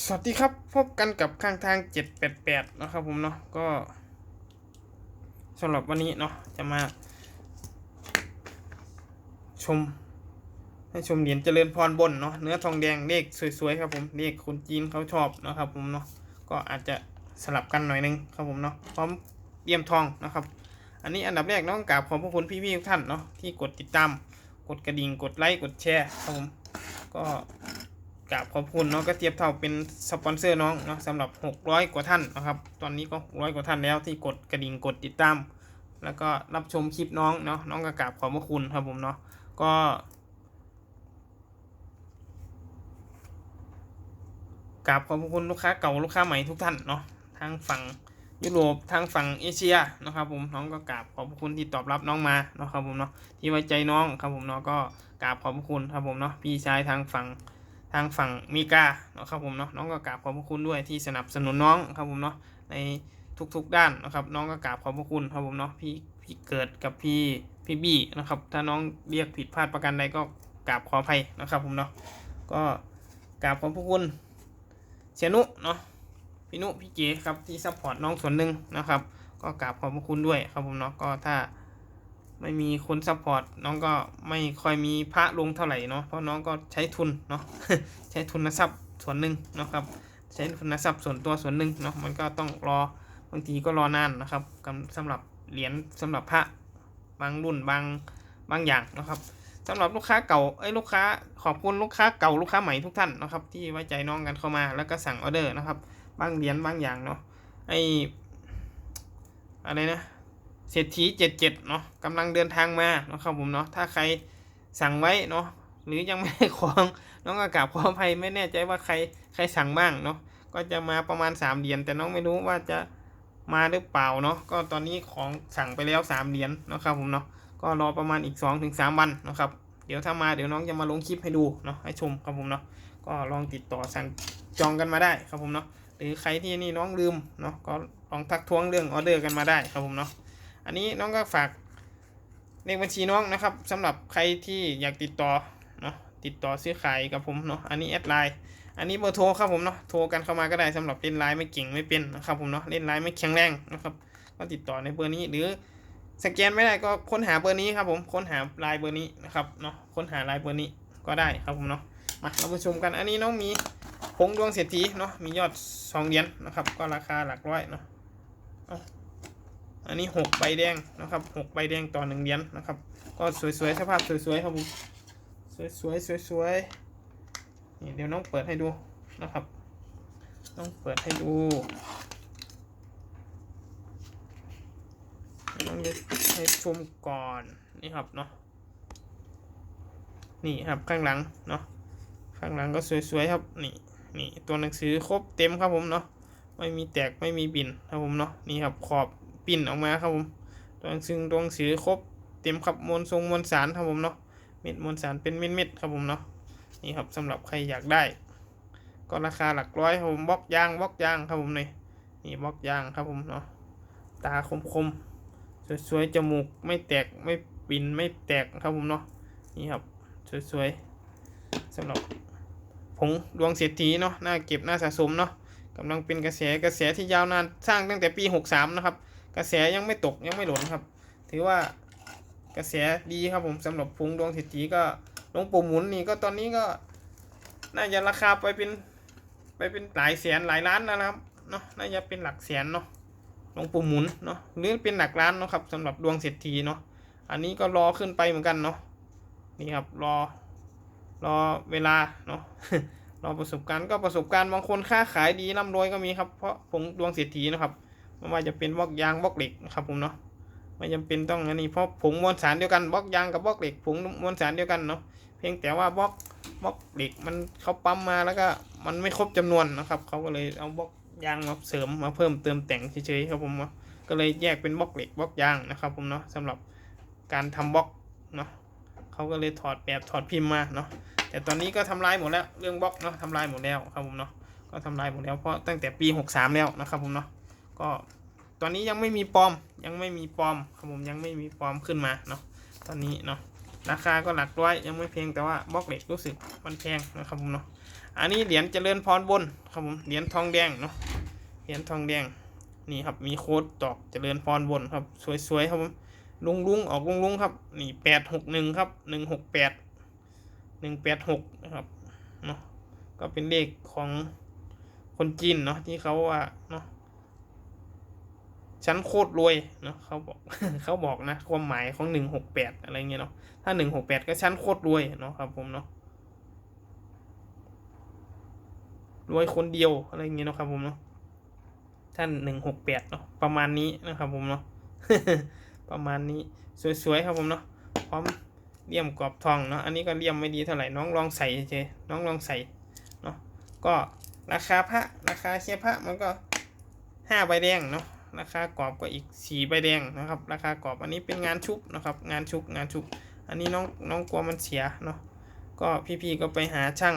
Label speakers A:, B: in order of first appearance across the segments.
A: สวัสดีครับพบกันกับข้างทาง 788 นะครับผมเนาะก็สำหรับวันนี้เนาะจะมา ชม ให้ชมเหรียญเจริญพรบนเนาะเนื้อทองแดงเลขสวยๆครับผมเลขคนจีนเขาชอบนะครับผมเนาะก็อาจจะสลับกันหน่อยนึงครับผมเนาะพร้อมเลี่ยมทองนะครับ อันนี้อันดับแรกน้องกราบขอบพระคุณพี่ๆทุกท่านเนาะที่กดติดตาม กดกระดิ่งกดไลค์กดแชร์ครับผมก็ กราบขอบคุณเนาะก็เทียบเท่าเป็นสปอนเซอร์น้องเนาะสำหรับ 600 กว่าท่านนะครับ ตอนนี้ก็ 600 กว่าท่านแล้วที่กดกระดิ่งกดติดตาม แล้วก็รับชมคลิปน้องเนาะน้องก็กราบขอบพระคุณครับผมเนาะก็กราบขอบคุณลูกค้าเก่าลูกค้าใหม่ทุกท่านเนาะทางฝั่งยุโรปทางฝั่งเอเชียนะครับผมน้องก็กราบขอบคุณที่ตอบรับน้องมาเนาะครับผมเนาะที่ไว้ใจน้องครับผมเนาะก็กราบขอบคุณครับผมเนาะพี่ชายทางฝั่ง ทางฝั่งมีกาเนาะครับผมเนาะน้องก็กราบขอบพระคุณด้วยที่สนับสนุนน้องครับผมเนาะในทุกๆด้านนะครับ น้องก็กราบขอบพระคุณครับผมเนาะพี่พี่เกิดกับพี่พี่บี้นะครับ ถ้าน้องเรียกผิดพลาดประการใดก็กราบขออภัยนะครับผมเนาะก็กราบขอบพระคุณเสียนุเนาะพี่นุพี่เก๋ครับที่ซัพพอร์ตน้องส่วนหนึ่งนะครับ ก็กราบขอบพระคุณด้วยครับผมเนาะก็ถ้า ไม่มีคนซัพพอร์ตน้องก็ไม่ค่อยมีพระลงเท่าไหร่เนาะเพราะน้องก็ใช้ทุนเนาะใช้ทุนทรัพย์ส่วนหนึ่งนะครับใช้ทุนทรัพย์ส่วนตัวส่วนหนึ่งเนาะมันก็ต้องรอบางทีก็รอนานนะครับกำสำหรับเหรียญสำหรับพระบางรุ่นบางบางอย่างนะครับสำหรับลูกค้าเก่าเอ้ยลูกค้าขอบคุณลูกค้าเก่าลูกค้าใหม่ทุกท่านนะครับที่ไว้ใจน้องกันเข้ามาแล้วก็สั่งออเดอร์นะครับบางเหรียญบางอย่างเนาะไออะไรนะ เศรษฐีเจ็ดเจ็ดเนาะกำลังเดินทางมาเนาะครับผมเนาะถ้าใครสั่งไว้เนาะหรือยังไม่ได้ของน้องก็กราบขออภัยไม่แน่ใจว่าใครใครสั่งบ้างเนาะก็จะมาประมาณสามเหรียญแต่น้องไม่รู้ว่าจะมาหรือเปล่าเนาะก็ตอนนี้ของสั่งไปแล้วสามเหรียญเนาะครับผมเนาะก็รอประมาณอีก2อถึงสวันนะครับเดี๋ยวถ้ามาเดี๋ยวน้องจะมาลงคลิปให้ดูเนาะให้ชมครับผมเนาะก็ลองติดต่อสั่งจองกันมาได้ครับผมเนาะหรือใครที่นี่น้องลืมเนาะก็ลองทักท้วงเรื่องออเดอร์กันมาได้ครับผมเนาะ อันนี้น้องก็ฝากเลขบัญชีน้องนะครับสำหรับใครที่อยากติดต่อเนาะติดต่อซื้อขายกับผมเนาะอันนี้แอดไลน์อันนี้เบอร์โทรครับผมเนาะโทรกันเข้ามาก็ได้สำหรับเล่นไลน์ไม่เก่งไม่เป็นนะครับผมเนาะเล่นไลน์ไม่แข็งแรงนะครับก็ติดต่อในเบอร์นี้หรือสแกนไม่ได้ก็ค้นหาเบอร์นี้ครับผมค้นหาลายเบอร์นี้นะครับเนาะค้นหาลายเบอร์นี้ก็ได้ครับผมเนาะมาเรามาชมกันอันนี้น้องมีผงดวงเศรษฐีเนาะมียอดสองเหรียญนะครับก็ราคาหลักร้อยเนาะ อันนี้หกใบแดงนะครับหกใบแดงต่อหนึ่งเหรียญนะครับ ก็สวยๆสภาพสวยๆครับผมสวยๆสวยๆนี่เดี๋ยวน้องเปิดให้ดูนะครับต้องเปิดให้ดูต้องให้ชมก่อนนี่ครับเนาะนี่ครับข้างหลังเนาะข้างหลังก็สวยๆครับนี่นี่ตัวหนังสือครบเต็มครับผมเนาะไม่มีแตกไม่มีบินครับผมเนาะนี่ครับขอบ ปิ่นออกมาครับผมตัวหนังสือตัวหนังสือครบเต็มครับมวลทรงมวลสารครับผมเนาะเม็ดมวลสารเป็นเม็ดๆครับผมเนาะนี่ครับสำหรับใครอยากได้ ก็ราคาหลักร้อยครับผมบล็อกยางบล็อกยางครับผมนี่นี่บล็อกยางครับผมเนาะตาคมๆสวยๆจมูกไม่แตกไม่ปิ่นไม่แตกครับผมเนาะนี่ครับสวยๆสำหรับผงดวงเศรษฐีเนาะน่าเก็บน่าสะสมเนาะกำลังเป็นกระแสกระแสที่ยาวนานสร้างตั้งแต่ปี 63 นะครับ กระแสยังไม่ตกยังไม่หล่นครับ ถือว่ากระแสดีครับผมสำหรับผงดวงเศรษฐีก็ลงปู่หมุนนี่ก็ตอนนี้ก็น่าจะราคาไปเป็นไปเป็นหลายแสนหลายล้านนะครับเนาะน่าจะเป็นหลักแสนเนาะลงปู่หมุนเนาะหรือเป็นหลักล้านเนาะครับสำหรับดวงเศรษฐีเนาะอันนี้ก็รอขึ้นไปเหมือนกันเนาะนี่ครับรอรอเวลาเนาะรอประสบการณ์ก็ประสบการณ์บางคนค้าขายดีร่ำรวยก็มีครับเพราะผงดวงเศรษฐีนะครับ ไม่ว่าจะเป็นบล็อกยางบล็อกเหล็กนะครับผมเนาะไม่จำเป็นต้องอันนี้เพราะผงมวลสารเดียวกันบล็อกยางกับบล็อกเหล็กผงมวลสารเดียวกันเนาะเพียงแต่ว่าบล็อกบล็อกเหล็กมันเขาปั๊มมาแล้วก็มันไม่ครบจำนวนนะครับเขาก็เลยเอาบล็อกยางมาเสริมมาเพิ่มเติมแต่งเฉยๆครับผมเนาะก็เลยแยกเป็นบล็อกเหล็กบล็อกยางนะครับผมเนาะสำหรับการทำบล็อกเนาะเขาก็เลยถอดแบบถอดพิมพ์มาเนาะแต่ตอนนี้ก็ทำลายหมดแล้วเรื่องบล็อกเนาะทำลายหมดแล้วครับผมเนาะก็ทำลายหมดแล้วเพราะตั้งแต่ปี 63 แล้วนะครับผมเนาะ ก็ตอนนี้ยังไม่มีปอม ยังไม่มีปอมครับผมยังไม่มีปอมขึ้นมาเนาะตอนนี้เนาะราคาก็หลักร้อยยังไม่แพงแต่ว่าบล็อกเหล็กรู้สึกมันแพงนะครับผมเนาะอันนี้เหรียญเจริญพรบนครับผมเหรียญทองแดงเนาะเหรียญทองแดงนี่ครับมีโค้ดตอกเจริญพรบนครับสวยๆครับผมลุงลุงออกลุงลุงครับนี่แปดหกหนึ่งครับหนึ่งหกแปดหนึ่งแปดหกนะครับเนาะก็เป็นเลขของคนจีนเนาะที่เขาว่าเนาะ ฉันโคตรรวยเนาะเขาบอกเขาบอกนะความหมายของหนึ่งหกแปดอะไรเงี้ยเนาะถ้าหนึ่งหกแปดก็ฉันโคตรรวยเนาะครับผมเนาะรวยคนเดียวอะไรเงี้ยเนาะครับผมเนาะท่านหนึ่งหกแปดเนาะประมาณนี้นะครับผมเนาะประมาณนี้สวยๆครับผมเนาะพร้อมเลี่ยมกรอบทองเนาะอันนี้ก็เลี่ยมไม่ดีเท่าไหร่น้องลองใส่เฉยน้องลองใส่เนาะก็ราคาพระราคาเชียพระมันก็ห้าใบแดงเนาะ ราคากรอบก็อีกสีใบแดงนะครับ ราคากรอบอันนี้เป็นงานชุบนะครับ งานชุบงานชุบ อันนี้น้องน้องกลัวมันเสียเนาะก็พี่ๆก็ไปหาช่าง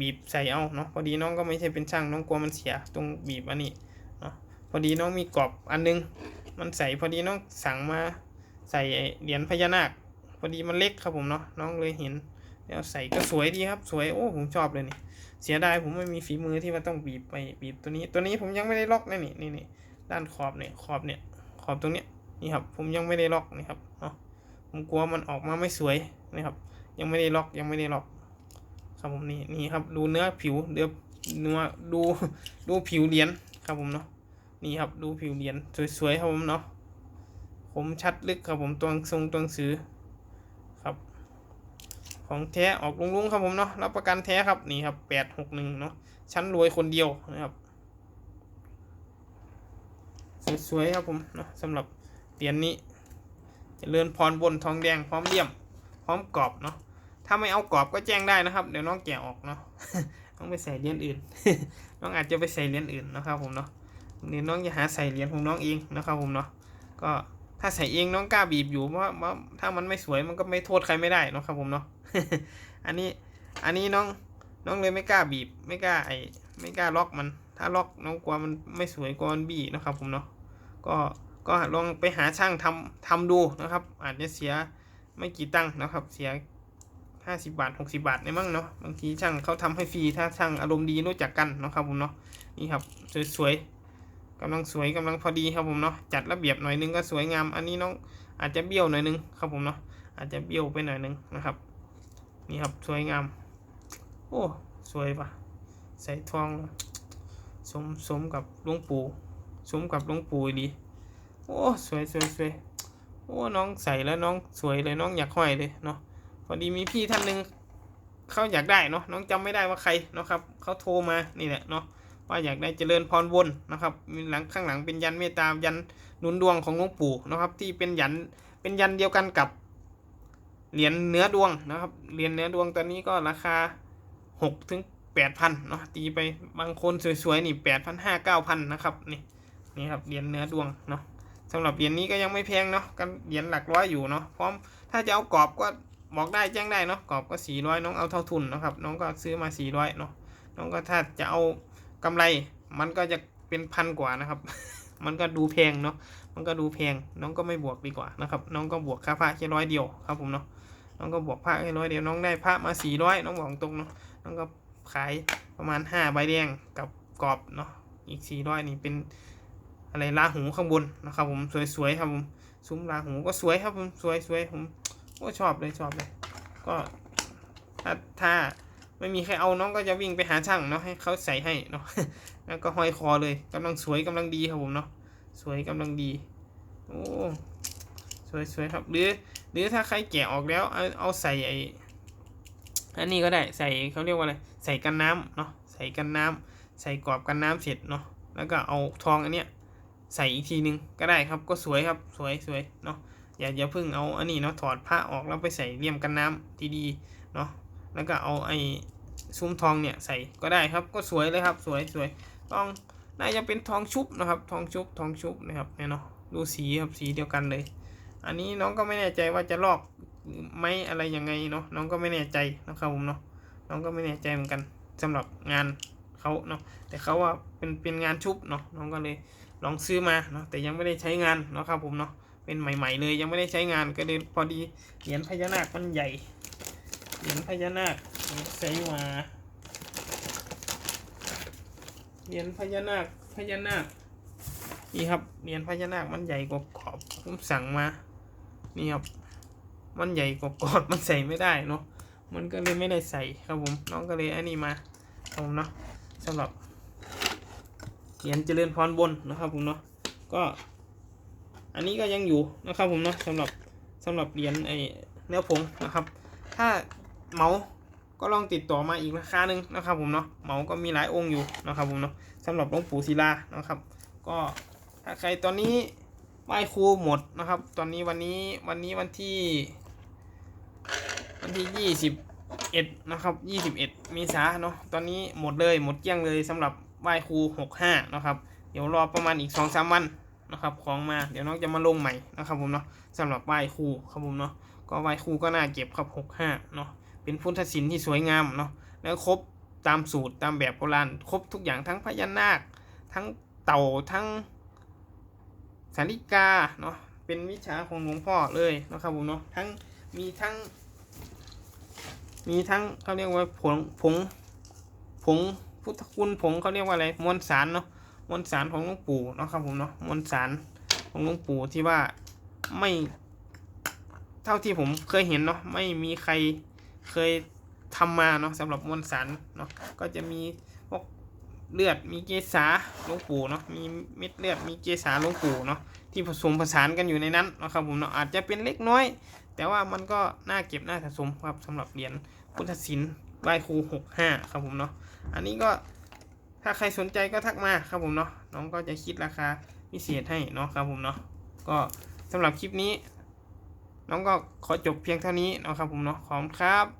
A: บีบใส่เอาเนาะพอดีน้องก็ไม่ใช่เป็นช่างน้องกลัวมันเสียตรงบีบอันนี้เนาะพอดีน้องมีกรอบอันนึง มันใส่พอดีน้องสั่งมาใส่เหรียญพญานาค พอดีมันเล็กครับผมเนาะน้องเลยเห็นแล้วใส่ก็สวยดีครับสวยโอ้ผมชอบเลยนี่เสียดายผมไม่มีฝีมือที่ว่าต้องบีบไปบีบตัวนี้ตัวนี้ผมยังไม่ได้ล็อกนะนี่นี่นี่ ด้านขอบเนี่ยขอบเนี่ยขอบตรงเนี้ยนี่ครับผมยังไม่ได้ล็อกนี่ครับเนาะผมกลัวมันออกมาไม่สวยนะครับ ยังไม่ได้ล็อกยังไม่ได้ล็อก ครับผมนี่นี่ครับดูเนื้อผิวเดือเนื้อดูดูผิวเหรียญครับผมเนาะนี่ครับดูผิวเหรียญสวยๆครับผมเนาะผมชัดลึกครับผมตัวทรงตัวงสือครับ ของแท้ออกลุงๆครับผมเนาะรับประกันแท้ครับนี่ครับแปดหกหนึ่งเนาะชั้นรวยคนเดียวนะครับ สวยๆครับผมเนาะสำหรับเหรียญนี้เจริญพรบนทองแดงพร้อมเลี่ยม พร้อมกรอบเนาะถ้าไม่เอากรอบก็แจ้งได้นะครับ เดี๋ยวน้องแกะออกเนาะน้องไปใส่เหรียญอื่น น้องอาจจะไปใส่เหรียญอื่นนะครับผมเนาะเดี๋ยวน้องจะหาใส่เหรียญของน้องเองนะครับผมเนาะก็ถ้าใส่เองน้องกล้าบีบอยู่เพราะว่าถ้ามันไม่สวยมันก็ไม่โทษใครไม่ได้นะครับผมเนาะอันนี้อันนี้น้องน้องเลยไม่กล้าบีบ ไม่กล้าไอไม่กล้าล็อกมัน ถ้าล็อกน้องกลัวมันไม่สวยกลัวมันบี้นะครับผมเนาะก็ก็ลองไปหาช่างทำทำดูนะครับ อาจจะเสียไม่กี่ตังค์นะครับ เสียห้าสิบาทหกสิบาทในมั่งเนาะบางทีช่างเขาทำให้ฟรีถ้าช่างอารมณ์ดีรู้จักกันนะครับผมเนาะนี่ครับสวยๆกำลังสวยกำลังพอดีครับผมเนาะจัดระเบียบหน่อยนึงก็สวยงาม อันนี้น้องอาจจะเบี้ยวหน่อยนึงครับผมเนาะอาจจะเบี้ยวไปหน่อยนึงนะครับ นี่ครับสวยงาม โอ้สวยปะใส่ทอง สมสมกับหลวงปู่สมกับหลวงปู่ดีโอ้สวยสวยสวยโอ้น้องใส่แล้วน้องสวยเลยน้องอยากห้อยเลยเนาะพอดีมีพี่ท่านหนึ่งเขาอยากได้เนาะน้องจำไม่ได้ว่าใครเนาะครับเขาโทรมานี่แหละเนาะว่าอยากได้เจริญพรวนนะครับมีหลังข้างหลังเป็นยันเมตตายันหนุนดวงของหลวงปู่นะครับที่เป็นยันเป็นยันเดียวกันกับเหรียญเนื้อดวงนะครับเหรียญเนื้อดวงตอนนี้ก็ราคาหกถึง แปดพันเนาะตีไปบางคนสวยๆนี่แปดพันห้าเก้าพันนะครับนี่นี่ครับเหรียญเนื้อดวงเนาะสำหรับเหรียญนี้ก็ยังไม่แพงเนาะกันเหรียญหลักร้อยอยู่เนาะพร้อมถ้าจะเอากรอบก็บอกได้แจ้งได้เนาะกรอบก็สี่ร้อยน้องเอาเท่าทุนนะครับน้องก็ซื้อมาสี่ร้อยเนาะน้องก็ถ้าจะเอากำไรมันก็จะเป็นพันกว่านะครับ มันก็ดูแพงเนาะมันก็ดูแพงน้องก็ไม่บวกดีกว่านะครับน้องก็บวกค่าผ้าแค่ร้อยเดียวครับผมเนาะน้องก็บวกผ้าแค่ร้อยเดียวน้องได้ผ้ามาสี่ร้อยน้องบอกตรงเนาะน้องก็ ขายประมาณห้าใบแดงกับกรอบเนาะอีกสี่ร้อยนี่เป็นอะไรลาหูข้างบนนะครับผมสวยๆครับผมซุ้มลาหูก็สวยครับผมสวยๆผมโอ้ชอบเลยชอบเลย ก็ถ้าถ้าไม่มีใครเอาน้องก็จะวิ่งไปหาช่างเนาะให้เขาใส่ให้เนาะแล้วก็ห้อยคอเลยกำลังสวยกำลังดีครับผมเนาะสวยกำลังดีโอ้สวยสวยครับหรือหรือถ้าใครแกะออกแล้วเอาเอาใส่ไออันนี้ก็ได้ใส่เขาเรียกว่าอะไร ใส่กันน้ำเนาะใส่กันน้ำใส่กรอบกันน้ำเสร็จเนาะแล้วก็เอาทองอันเนี้ยใส่อีกทีนึงก็ได้ครับก็สวยครับสวยสวยเนาะอย่าอย่าเพิ่งเอาอันนี้เนาะถอดผ้าออกแล้วไปใส่เลี่ยมกันน้ำดีๆเนาะแล้วก็เอาไอ้ซุ้มทองเนี่ยใส่ก็ได้ครับก็สวยเลยครับสวยสวยต้องน่าจะเป็นทองชุบนะครับทองชุบทองชุบนะครับเนี่ยเนาะดูสีครับสีเดียวกันเลย อันนี้น้องก็ไม่แน่ใจว่าจะลอกไหมอะไรยังไงเนาะน้องก็ไม่แน่ใจนะครับผมเนาะ น้องก็ไม่แน่ใจเหมือนกันสำหรับงานเขาเนาะแต่เขาว่าเป็นเป็นงานชุบเนาะน้องก็เลยลองซื้อมาเนาะแต่ยังไม่ได้ใช้งานเนาะครับผมเนาะเป็นใหม่ ๆ เลยยังไม่ได้ใช้งานก็เลยพอดีเหรียญพญานาคมันใหญ่เหรียญพญานาคใส่มาเหรียญพญานาคพญานาคนี่ครับเหรียญพญานาคมันใหญ่กว่ากรอบผมสั่งมานี่ครับมันใหญ่กว่ากอบมันใส่ไม่ได้เนาะ มันก็เลยไม่ได้ใส่ครับผม น้องก็เลยอันนี้มาครับผมเนาะสำหรับเหรียญเจริญพรบนนะครับผมเนาะก็ อันนี้ก็ยังอยู่นะครับผมเนาะสำหรับสำหรับเหรียญไอเนื้อผงนะครับ ถ้าเมาก็ลองติดต่อมาอีกราคาหนึ่งนะครับผมเนาะเหมาก็มีหลายองค์อยู่นะครับผมเนาะสำหรับหลวงปู่ศิลานะครับ ก็ถ้าใครตอนนี้ไหว้ครูหมดนะครับ ตอนนี้วันนี้วันนี้วันที่ ที่ยี่สิบเอ็ดนะครับยี่สิบเอ็ดเมษาเนาะตอนนี้หมดเลยหมดเกลี้ยงเลยสำหรับไหว้ครูหกห้านะครับ เดี๋ยวรอประมาณอีกสองสามวันนะครับของมาเดี๋ยวน้องจะมาลงใหม่นะครับผมเนาะสำหรับไหว้ครูครับผมเนาะก็ไหว้ครูก็น่าเก็บครับหกห้าเนาะเป็นพุทธศิลป์ที่สวยงามเนาะแล้วครบตามสูตรตามแบบโบราณครบทุกอย่างทั้งพญานาค ทั้งเต่าทั้งสาริกาเนาะเป็นวิชาของหลวงพ่อเลยนะครับผมเนาะทั้งมีทั้ง มีทั้งเขาเรียกว่าผงผงผงพุทธคุณผงเขาเรียกว่าอะไรมวลสารเนาะมวลสารของหลวงปู่เนาะครับผมเนาะมวลสารของหลวงปู่ที่ว่าไม่เท่าที่ผมเคยเห็นเนาะไม่มีใครเคยทำมาเนาะสำหรับมวลสารเนาะก็จะมีพวกเลือดมีเกสาหลวงปู่เนาะมีเม็ดเลือดมีเกสาหลวงปู่เนาะ ที่ผสมผสานกันอยู่ในนั้นนะครับผมเนาะอาจจะเป็นเล็กน้อย แต่ว่ามันก็น่าเก็บน่าสะสมครับสำหรับเหรียญพุทธศิลป์ไหว้ครูหกห้าครับผมเนาะอันนี้ก็ถ้าใครสนใจก็ทักมาครับผมเนาะน้องก็จะคิดราคาพิเศษให้เนาะครับผมเนาะก็สำหรับคลิปนี้ น้องก็ขอจบเพียงเท่านี้นะครับผมเนาะขอบคุณครับ